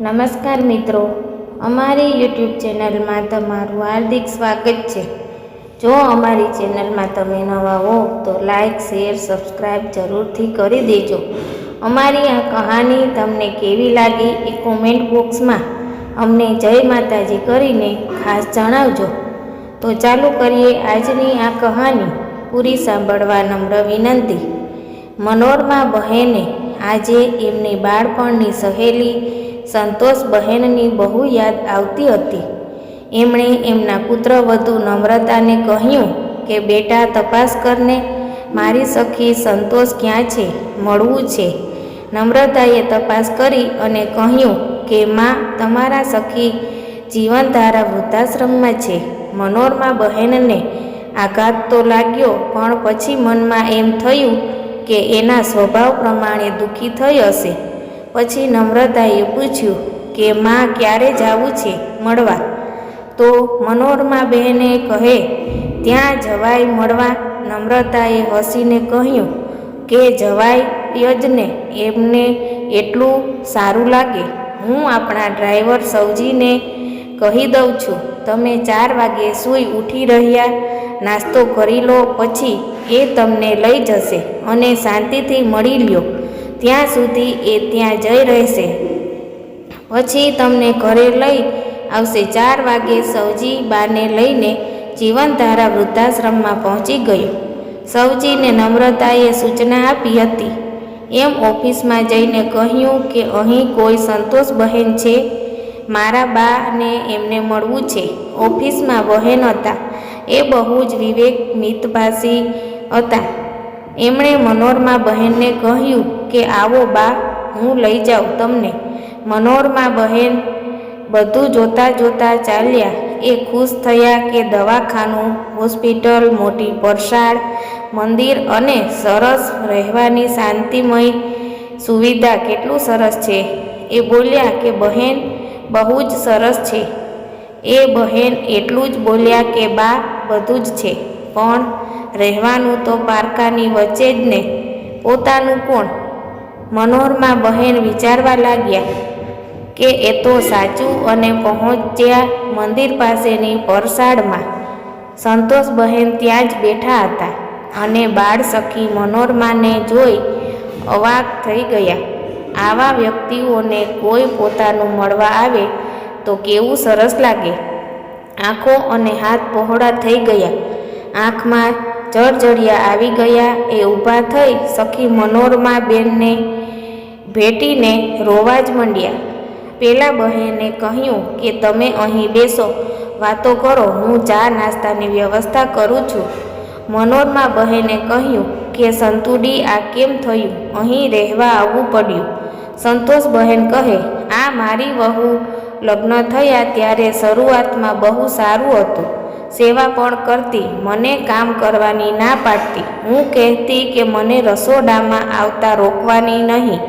નમસ્કાર મિત્રો, અમારી યુટ્યુબ ચેનલમાં તમારું હાર્દિક સ્વાગત છે. જો અમારી ચેનલમાં તમે નવા હો, તો લાઈક, શેર સબસ્ક્રાઈબ જરૂરથી કરી દેજો. અમારી આ કહાની તમને કેવી લાગી એ કોમેન્ટ બોક્સમાં અમને જય માતાજી કરીને ખાસ જણાવજો. તો ચાલુ કરીએ આજની આ કહાની, પૂરી સાંભળવા નમ્ર વિનંતી. મનોરમા બહેને આજે એમની બાળપણની સહેલી સંતોષ બહેનની બહુ યાદ આવતી હતી. એમણે એમના પુત્રવધુ નમ્રતાને કહ્યું કે, બેટા, તપાસ કરને. મારી સખી સંતોષ ક્યાં છે? મળવું છે. નમ્રતાએ તપાસ કરી અને કહ્યું કે, માં, તમારા સખી જીવનધારા વૃદ્ધાશ્રમમાં છે. મનોરમા બહેનને આઘાત તો લાગ્યો, પણ પછી મનમાં એમ થયું કે, એના સ્વભાવ પ્રમાણે દુઃખી થઈ હશે. પછી નમ્રતાએ પૂછ્યું કે, માં, ક્યારે જવું છે મળવા? તો મનોરમા બહેને કહે, ત્યાં જવાય મળવા. નમ્રતાએ હસીને કહ્યું, કે જવાય જ ને, એમને એટલું સારું લાગે. હું આપણા ડ્રાઈવર સૌજીને કહી દઉં છું, તમે ચાર વાગે સૂઈ ઉઠી રહ્યા, નાસ્તો કરી લો, પછી એ તમને લઈ જશે અને શાંતિથી મળી લ્યો. ત્યાં સુધી એ ત્યાં જઈ રહેશે. પછી તમને ઘરે લઈ આવશે. ચાર વાગે સૌજી બાને લઈને જીવનધારા વૃદ્ધાશ્રમમાં પહોંચી ગયો. સૌજીને નમ્રતાએ સૂચના આપી હતી. એમ ઓફિસમાં જઈને કહ્યું કે અહીં કોઈ સંતોષ બહેન છે? મારા બાને એમને મળવું છે. ઓફિસમાં બહેન હતા. એ બહુ જ વિવેક મિતભાષી હતા. એમણે મનોરમા બહેનને કહ્યું કે, આવો બા, હું લઈ જાઉં તમને. મનોરમા બહેન બધું જોતા જોતા ચાલ્યા. એ ખુશ થયા કે દવાખાનું, હોસ્પિટલ, મોટી પરસાળ મંદિર અને સરસ રહેવાની શાંતિમય સુવિધા કેટલું સરસ છે. એ બોલ્યા કે, બહેન, બહુ જ સરસ છે. એ બહેન એટલું જ બોલ્યા કે, બા, બધું જ છે, પણ રહેવાનું તો પારકાની વચ્ચે જ ને. પોતાનું કોણ? મનોરમા બહેન વિચારવા લાગ્યા કે એ તો સાચું અને પહોંચ્યા મંદિર પાસેની પરસાળમાં સંતોષ બહેન ત્યાં જ બેઠા હતા અને બાળ સખી મનોરમાને જોઈ અવાક થઈ ગયા. આવા વ્યક્તિઓને કોઈ પોતાનું મળવા આવે તો કેવું સરસ લાગે. આંખો અને હાથ પહોળા થઈ ગયા. આંખમાં જળજળિયા આવી ગયા. એ ઊભા થઈ સખી મનોરમા બેનને ભેટીને રોવા જ માંડ્યા. પેલા બહેને કહ્યું કે, તમે અહીં બેસો, વાતો કરો, હું ચા નાસ્તાની વ્યવસ્થા કરું છું. મનોરમા બહેને કહ્યું કે સંતુડી આ કેમ થયું? અહીં રહેવા આવવું પડ્યું. સંતોષ બહેન કહે, આ મારી વહુ લગ્ન થયા ત્યારે શરૂઆતમાં બહુ સારું હતું. સેવા પણ કરતી, મને કામ કરવાની ના પાડતી. હું કહેતી કે મને રસોડામાં આવતા રોકવાની નહીં.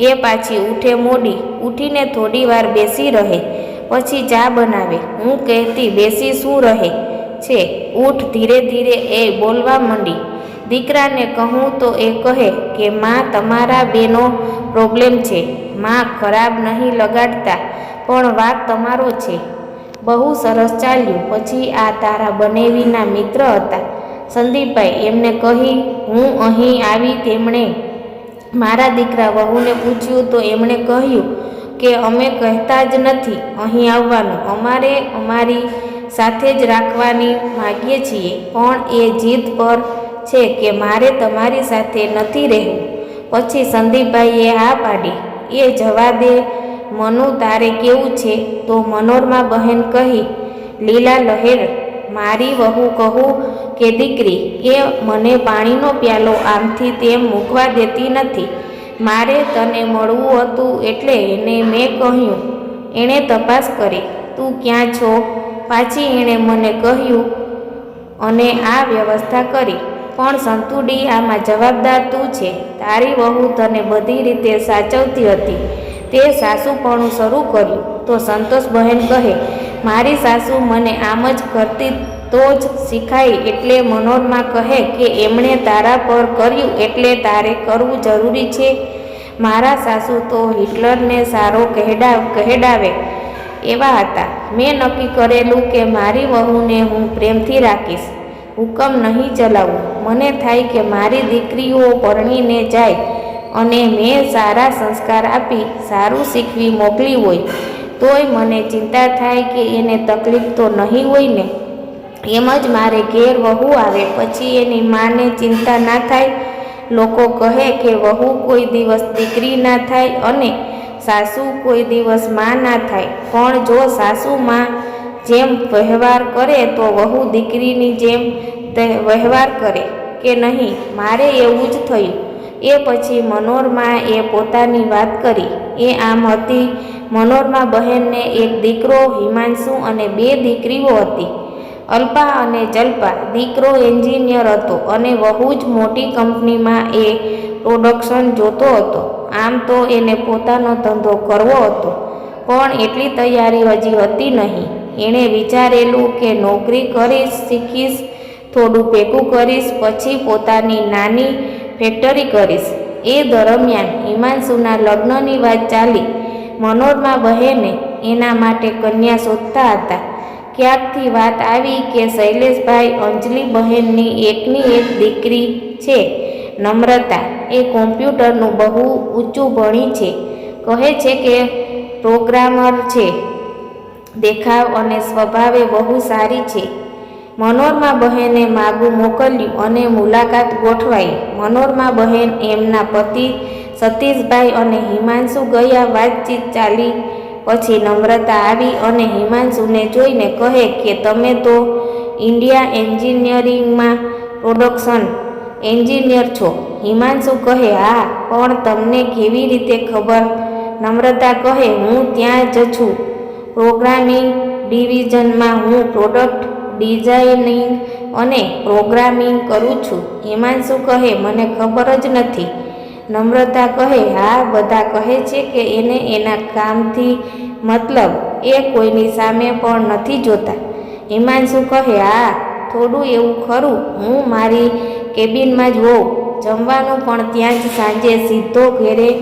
એ પાછી ઉઠે મોડી, ઉઠીને થોડી વાર બેસી રહે, પછી ચા બનાવે. હું કહેતી, બેસી શું રહે? છે, ઉઠ, ધીરે ધીરે એ બોલવા માંડી. દીકરાને કહું તો એ કહે કે, માં, તમારા બેનો પ્રોબ્લેમ છે. માં ખરાબ નહીં લગાડતા. પણ વાત તમારો છે. બહુ સરસ ચાલ્યું. પછી આ તારા બનેવીના મિત્ર હતા. સંદીપભાઈ એમને કહી, હું અહીં આવી તેમણે મારા દીકરા વહુને પૂછ્યું તો એમણે કહ્યું કે અમે કહેતા જ નથી અહીં આવવાનું. અમારે અમારી સાથે જ રાખવાની માગીએ છીએ. પણ એ જીદ પર છે કે મારે તમારી સાથે નથી રહેવું. પછી સંદીપભાઈએ હા પાડી. એ જવા દે મનુ તારે કેવું છે? તો મનોરમા બહેન કહી, લીલા લહેર, મારી વહુ કહું કે દીકરી, એ મને પાણીનો પ્યાલો આમથી તેમ મૂકવા દેતી નથી. મારે તને મળવું હતું એટલે એને મેં કહ્યું, એણે તપાસ કરી, તું ક્યાં છો? પાછી એણે મને કહ્યું, અને આ વ્યવસ્થા કરી, પણ સંતુડી, આમાં જવાબદાર તું છે. તારી વહુ તને બધી રીતે સાચવતી હતી. તે સાસુપણું શરૂ કર્યું. તો સંતોષ બહેન કહે, મારી સાસુ મને આમ જ કરતી તો જ શીખાય એટલે મનોરમા કહે કે એમણે તારા પર કર્યું એટલે તારે કરવું જરૂરી છે. મારા સાસુ તો હિટલરને સારો કહેડા, કહેડાવે એવા હતા. મેં નક્કી કરેલું કે મારી વહુને હું પ્રેમથી રાખીશ. હુકમ નહીં ચલાવું. મને થાય કે મારી દીકરીઓ પરણીને જાય. અને મેં સારા સંસ્કાર આપી, સારું શીખવી મોકલી હોય, તોય મને ચિંતા થાય કે એને તકલીફ તો નહીં હોય ને. એમ જ મારે ઘેર વહુ આવે, પછી એની માને ચિંતા ના થાય. લોકો કહે કે વહુ કોઈ દિવસ દીકરી ના થાય અને સાસુ કોઈ દિવસમાં ના થાય. પણ જો સાસુમાં જેમ વ્યવહાર કરે, તો વહુ દીકરીની જેમ વહેવાર કરે કે નહીં? મારે એવું જ થયું. એ પછી મનોરમા એ પોતાની વાત કરી. એ આમ હતી. મનોરમા બહેનને એક દીકરો, હિમાંશુ અને બે દીકરીઓ હતી. અલ્પા અને જલ્પા. દીકરો એન્જિનિયર હતો અને બહુ જ મોટી કંપનીમાં એ પ્રોડક્શન જોતો હતો. આમ તો એને પોતાનો ધંધો કરવો હતો. પણ એટલી તૈયારી હજી હતી નહીં. એણે વિચારેલું કે નોકરી કરીશ, શીખીશ, થોડું ભેગું કરીશ, પછી પોતાની નાની ફેક્ટરી કરીશ. એ દરમિયાન હિમાંશુના લગ્નની વાત ચાલી. મનોરમા બહેને એના માટે કન્યા શોધતા હતા. ક્યાંકથી વાત આવી કે શૈલેષભાઈ અંજલિ બહેનની એકની એક દીકરી છે. નમ્રતા એ કોમ્પ્યુટરનું બહુ ઊંચું ભણી છે. કહે છે કે પ્રોગ્રામર છે. દેખાવ અને સ્વભાવે બહુ સારી છે. મનોરમા બહેને માગું મોકલ્યું અને મુલાકાત ગોઠવાઈ. મનોરમા બહેન એમના પતિ સતીશભાઈ અને હિમાંશુ ગયા વાતચીત ચાલી. પછી નમ્રતા આવી અને હિમાંશુને જોઈને કહે કે, તમે તો ઇન્ડિયા એન્જિનિયરિંગમાં પ્રોડક્શન એન્જિનિયર છો. હિમાંશુ કહે, હા, પણ તમને કેવી રીતે ખબર? નમ્રતા કહે, હું ત્યાં જ છું. પ્રોગ્રામિંગ ડિવિઝનમાં હું પ્રોડક્ટ ડિઝાઇનિંગ અને પ્રોગ્રામિંગ કરું છું. હિમાંશુ કહે, મને ખબર જ નથી. નમ્રતા કહે, હા, બધા કહે છે કે એને એના કામથી મતલબ એ કોઈની સામે પણ નથી જોતા. હિમાંશુ કહે, હા, થોડું એવું ખરું. હું મારી કેબિનમાં જ હોઉં. જમવાનું પણ ત્યાં જ સાંજે સીધો ઘેરે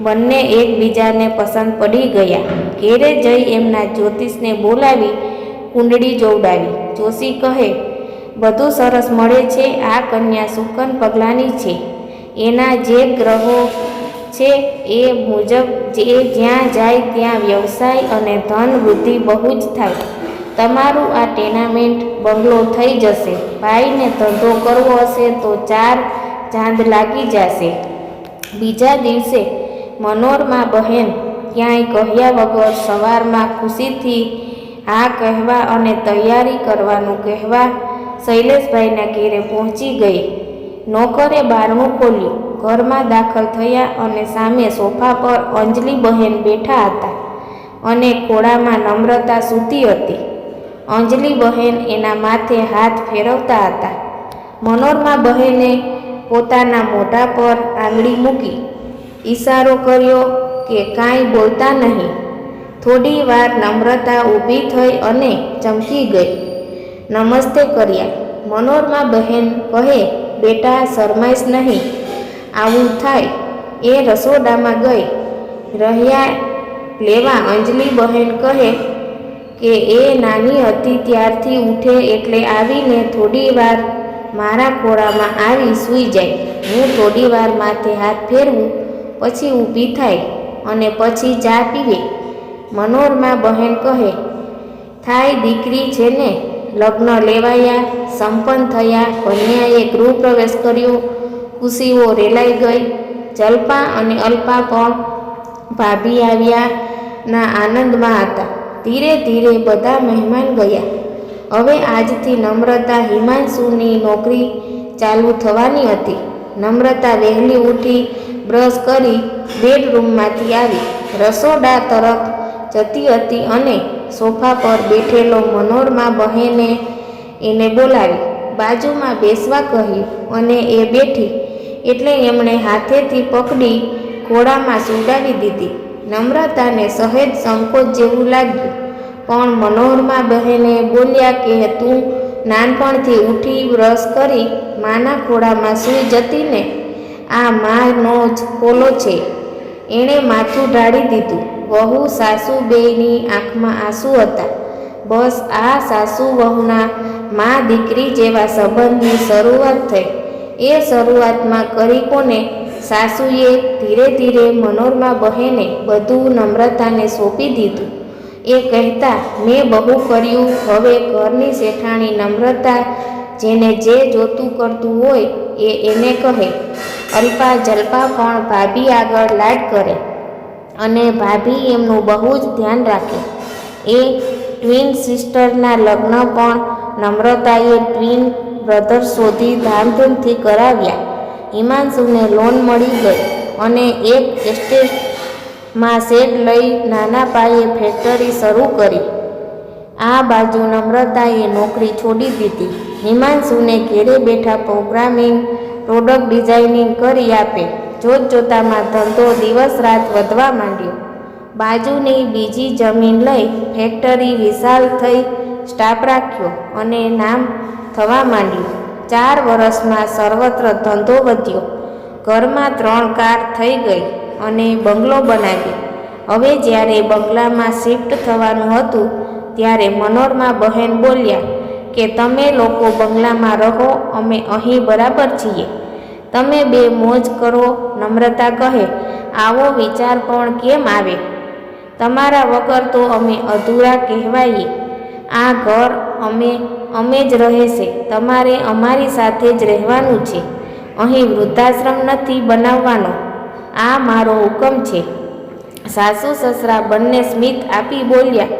બંને એકબીજાને પસંદ પડી ગયા. ઘેરે જઈ એમના જ્યોતિષને બોલાવી કુંડળી જોવડાવી. જોશી કહે, બધું સરસ મળે છે, આ કન્યા સુકન પગલાની છે. એના જે ગ્રહો છે એ મુજબ જે જ્યાં જાય ત્યાં વ્યવસાય અને ધન વૃદ્ધિ બહુ જ થાય. તમારું આ ટેનામેન્ટ બંગલો થઈ જશે. ભાઈને ધંધો કરવો હશે તો ચાર ચાંદ લાગી જશે. બીજા દિવસે મનોરમાં બહેન ક્યાંય કહ્યા વગર સવારમાં ખુશીથી હા કહેવા અને તૈયારી કરવાનું કહેવા શૈલેષભાઈના ઘેરે પહોંચી ગઈ. નોકરે બારણું ખોલ્યું. ઘરમાં દાખલ થયા અને સામે સોફા પર અંજલિ બહેન બેઠા હતા અને ખોળામાં નમ્રતા સૂતી હતી. અંજલિ બહેન એના માથે હાથ ફેરવતા હતા. મનોરમા બહેને પોતાના મોઢા પર આંગળી મૂકી. ઈશારો કર્યો કે કાંઈ બોલતા નહીં. થોડી વાર નમ્રતા ઊભી થઈ અને ચમકી ગઈ. નમસ્તે કર્યા. મનોરમા બહેન કહે, બેટા, શરમાઈશ નહીં. આવું થાય. એ રસોડામાં ગઈ. રહ્યા લેવા અંજલિ બહેન કહે કે, એ નાની હતી ત્યારથી ઉઠે એટલે આવીને થોડી વાર મારા ખોળામાં આવી સૂઈ જાય. હું થોડી વાર માથે હાથ ફેરવું, પછી ઊભી થાય અને પછી ચા પીવે. મનોરમા બહેન કહે થાય દીકરી છે ને, લગ્ન લેવાયા, સંપન્ન થયા, કન્યાએ ગૃહપ્રવેશ કર્યો, ખુશીઓ રેલાઈ ગઈ, જલ્પા અને અલ્પા પણ ભાભી આવ્યા ના આનંદમાં હતા. ધીરે ધીરે બધા મહેમાન ગયા. હવે આજથી નમ્રતા હિમાંશુની નોકરી ચાલુ થવાની હતી. નમ્રતા વહેલી ઉઠી બ્રશ કરી બેડરૂમમાંથી આવી. રસોડા તરફ જતી હતી અને સોફા પર બેઠેલો મનોરમા બહેને એને બોલાવી, બાજુમાં બેસવા કહ્યું અને એ બેઠી એટલે એમણે હાથેથી પકડી ઘોડામાં સુડાવી દીધી. નમ્રતાને સહેજ સંકોચ જેવું લાગ્યું. પણ મનોરમા બહેને બોલ્યા કે તું નાનપણથી ઉઠી બ્રશ કરી માના ખોળામાં સૂઈ જતી ને, આ માનો જ ખોલો છે. એણે માથું ઢાળી દીધું. વહુ સાસુ બેની આંખમાં આંસુ હતા. બસ આ સાસુ વહુના મા દીકરી જેવા સંબંધની શરૂઆત થઈ. એ શરૂઆતમાં કરી કોને સાસુએ ધીરે ધીરે મનોરમા બહેને બધું નમ્રતાને સોંપી દીધું. એ કહેતા, મેં બહુ કર્યું, હવે ઘરની શેઠાણી નમ્રતા જેને જે જોતું કરતું હોય એ એને કહે. અલ્પા જલ્પા પણ ભાભી આગળ લાડ કરે. અને ભાભી એમનું બહુ જ ધ્યાન રાખે. એ ટ્વિન સિસ્ટરના લગ્ન પણ નમ્રતાએ ટ્વિન બ્રધર શોધી ધામધૂમથી કરાવ્યા. હિમાંશુને લોન મળી ગઈ અને એક એસ્ટેટમાં શેડ લઈ નાના પાયે ફેક્ટરી શરૂ કરી. આ બાજુ નમ્રતાએ નોકરી છોડી દીધી. હિમાંશુને ઘેરે બેઠા પ્રોગ્રામિંગ પ્રોડક્ટ ડિઝાઇનિંગ કરી આપે. જોત જોતામાં ધંધો દિવસ રાત વધવા માંડ્યો. બાજુની બીજી જમીન લઈ ફેક્ટરી વિશાલ થઈ સ્ટાફ રાખ્યો અને નામ થવા માંડ્યું. ચાર વર્ષમાં સર્વત્ર ધંધો વધ્યો. ઘરમાં ત્રણ કાર થઈ ગઈ અને બંગલો બનાવ્યો. હવે જ્યારે બંગલામાં શિફ્ટ થવાનું હતું, ત્યારે મનોરમા બહેન બોલ્યા કે, તમે લોકો બંગલામાં રહો, અમે અહીં બરાબર છીએ. તમે બે મોજ કરો, નમ્રતા કહે, આવો વિચાર પણ કેમ આવે? તમારા વગર તો અમે અધૂરા કહેવાઈએ. આ ઘર અમે અમે જ રહેશે, તમારે અમારી સાથે જ રહેવાનું છે. અહીં વૃદ્ધાશ્રમ નથી બનાવવાનો. આ મારો હુકમ છે. સાસુ સસરા બંને સ્મિત આપી બોલ્યા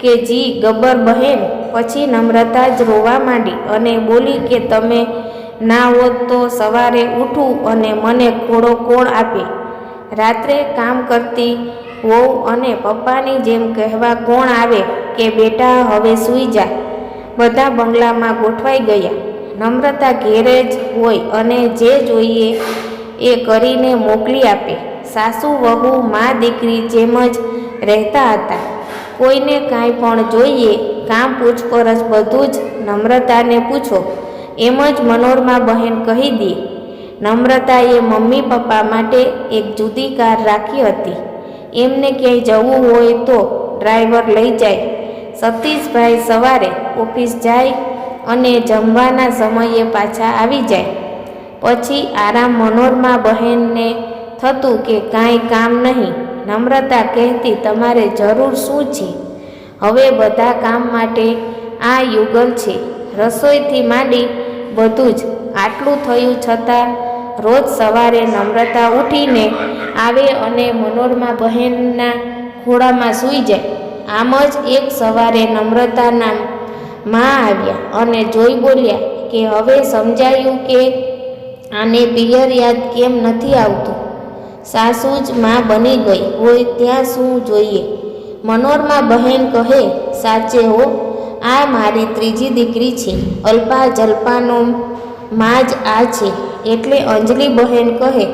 કે જી ગબ્બર બહેન, પછી નમ્રતા જ રોવા માંડી અને બોલી કે તમે ના હોત તો સવારે ઉઠું અને મને ઘોડો કોણ આપે? રાત્રે કામ કરતી હોઉં અને પપ્પાની જેમ કહેવા કોણ આવે કે બેટા હવે સૂઈ જા. બધા બંગલામાં ગોઠવાઈ ગયા. નમ્રતા ઘેરે જ હોય અને જે જોઈએ એ કરીને મોકલી આપે. સાસુ, વહુ, મા, દીકરી જેમ જ રહેતા હતા. કોઈને કાંઈ પણ જોઈએ, કામ પૂછપરછ બધું જ નમ્રતાને પૂછો. એમ જ મનોરમા બહેન કહી દે, નમ્રતાએ મમ્મી પપ્પા માટે એક જુદી કાર રાખી હતી. એમને ક્યાંય જવું હોય તો ડ્રાઈવર લઈ જાય. સતીશભાઈ સવારે ઓફિસ જાય અને જમવાના સમયે પાછા આવી જાય. પછી આરામ મનોરમા બહેનને થતું કે કાંઈ કામ નહીં, નમ્રતા કહેતી, તમારે જરૂર શું છે? હવે બધા કામ માટે આ યુગલ છે. રસોઈથી માંડી બધું જ આટલું થયું છતાં રોજ સવારે નમ્રતા ઉઠીને આવે અને મનોરમા બહેનના ખોળામાં સૂઈ જાય. આમ જ એક સવારે નમ્રતાના માં આવ્યા અને જોઈ બોલ્યા કે હવે સમજાયું કે આને પિયર યાદ કેમ નથી આવતું? સાસુ જ માં બની ગઈ હોય ત્યાં શું જોઈએ? મનોરમા બહેન કહે, સાચે હો આ મારી ત્રીજી દીકરી છે. અલ્પા જલ્પાનો માં જ આ છે. એટલે અંજલિ બહેન કહે,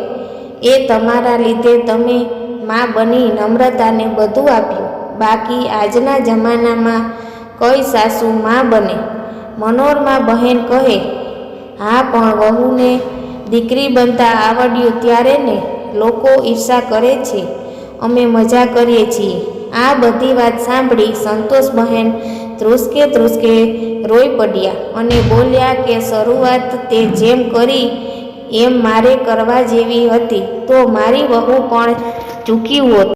એ તમારા લીધે તમે માં બની નમ્રતાને બધું આપ્યું. બાકી આજના જમાનામાં કઈ સાસુ માં બને? મનોરમા બહેન કહે, હા, પણ વહુને દીકરી બનતા આવડ્યું ત્યારે ને લોકો ઈર્ષા કરે છે. અમે મજા કરીએ છીએ. આ બધી વાત સાંભળી સંતોષ બહેન ધ્રુસકે ધ્રુસકે રોઈ પડ્યા અને બોલ્યા કે, શરૂઆત તે જેમ કરી, એમ મારે કરવા જેવી હતી. તો મારી વહુ પણ ચૂકી હોત.